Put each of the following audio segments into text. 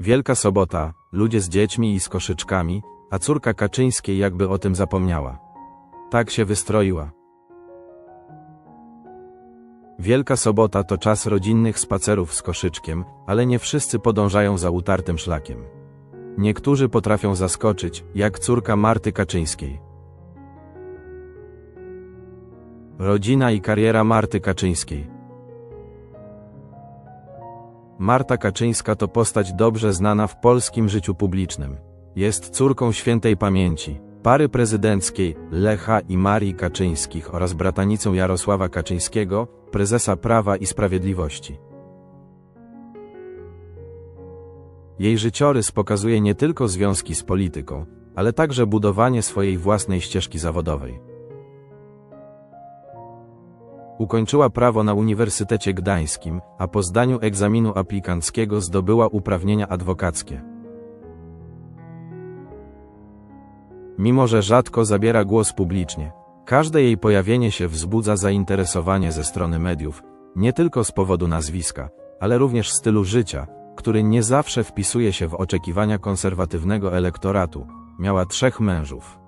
Wielka sobota, ludzie z dziećmi i z koszyczkami, a córka Kaczyńskiej jakby o tym zapomniała. Tak się wystroiła. Wielka sobota to czas rodzinnych spacerów z koszyczkiem, ale nie wszyscy podążają za utartym szlakiem. Niektórzy potrafią zaskoczyć, jak córka Marty Kaczyńskiej. Rodzina i kariera Marty Kaczyńskiej. Marta Kaczyńska to postać dobrze znana w polskim życiu publicznym. Jest córką świętej pamięci, pary prezydenckiej Lecha i Marii Kaczyńskich oraz bratanicą Jarosława Kaczyńskiego, prezesa Prawa i Sprawiedliwości. Jej życiorys pokazuje nie tylko związki z polityką, ale także budowanie swojej własnej ścieżki zawodowej. Ukończyła prawo na Uniwersytecie Gdańskim, a po zdaniu egzaminu aplikanckiego zdobyła uprawnienia adwokackie. Mimo, że rzadko zabiera głos publicznie, każde jej pojawienie się wzbudza zainteresowanie ze strony mediów, nie tylko z powodu nazwiska, ale również stylu życia, który nie zawsze wpisuje się w oczekiwania konserwatywnego elektoratu. Miała trzech mężów.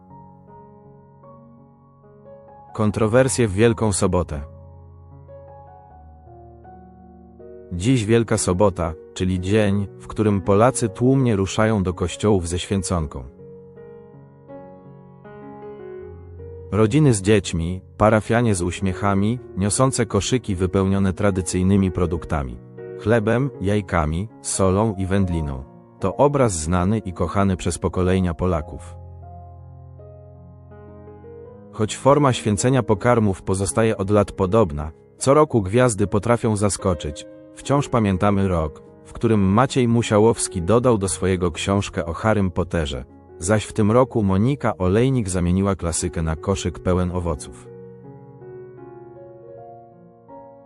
Kontrowersje w Wielką Sobotę. Dziś Wielka Sobota, czyli dzień, w którym Polacy tłumnie ruszają do kościołów ze święconką. Rodziny z dziećmi, parafianie z uśmiechami, niosące koszyki wypełnione tradycyjnymi produktami chlebem, jajkami, solą i wędliną. To obraz znany i kochany przez pokolenia Polaków. Choć forma święcenia pokarmów pozostaje od lat podobna, co roku gwiazdy potrafią zaskoczyć. Wciąż pamiętamy rok, w którym Maciej Musiałowski dodał do swojego książkę o Harrym Potterze, zaś w tym roku Monika Olejnik zamieniła klasykę na koszyk pełen owoców.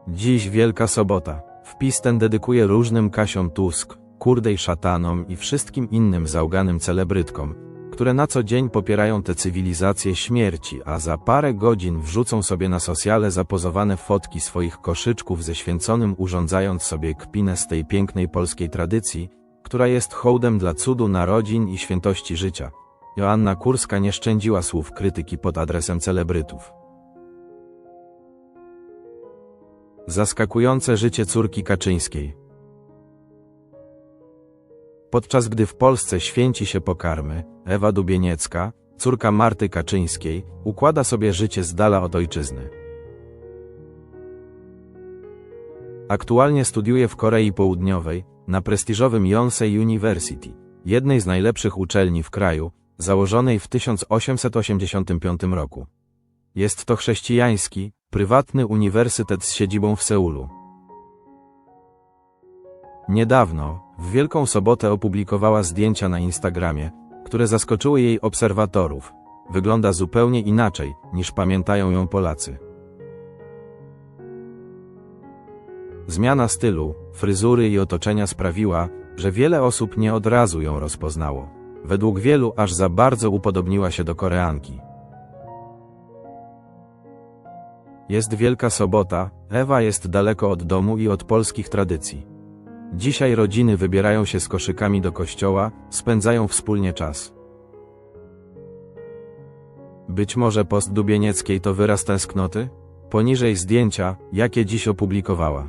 Dziś Wielka Sobota. Wpis ten dedykuję różnym Kasiom Tusk, Kurdej Szatanom i wszystkim innym zauganym celebrytkom, które na co dzień popierają tę cywilizację śmierci, a za parę godzin wrzucą sobie na socjale zapozowane fotki swoich koszyczków ze święconym urządzając sobie kpinę z tej pięknej polskiej tradycji, która jest hołdem dla cudu narodzin i świętości życia. Joanna Kurska nie szczędziła słów krytyki pod adresem celebrytów. Zaskakujące życie córki Kaczyńskiej. Podczas gdy w Polsce święci się pokarmy, Ewa Dubieniecka, córka Marty Kaczyńskiej, układa sobie życie z dala od ojczyzny. Aktualnie studiuje w Korei Południowej, na prestiżowym Yonsei University, jednej z najlepszych uczelni w kraju, założonej w 1885 roku. Jest to chrześcijański, prywatny uniwersytet z siedzibą w Seulu. Niedawno, w Wielką Sobotę opublikowała zdjęcia na Instagramie, które zaskoczyły jej obserwatorów. Wygląda zupełnie inaczej, niż pamiętają ją Polacy. Zmiana stylu, fryzury i otoczenia sprawiła, że wiele osób nie od razu ją rozpoznało. Według wielu aż za bardzo upodobniła się do Koreanki. Jest Wielka Sobota, Ewa jest daleko od domu i od polskich tradycji. Dzisiaj rodziny wybierają się z koszykami do kościoła, spędzają wspólnie czas. Być może post Dubienieckiej to wyraz tęsknoty? Poniżej zdjęcia, jakie dziś opublikowała.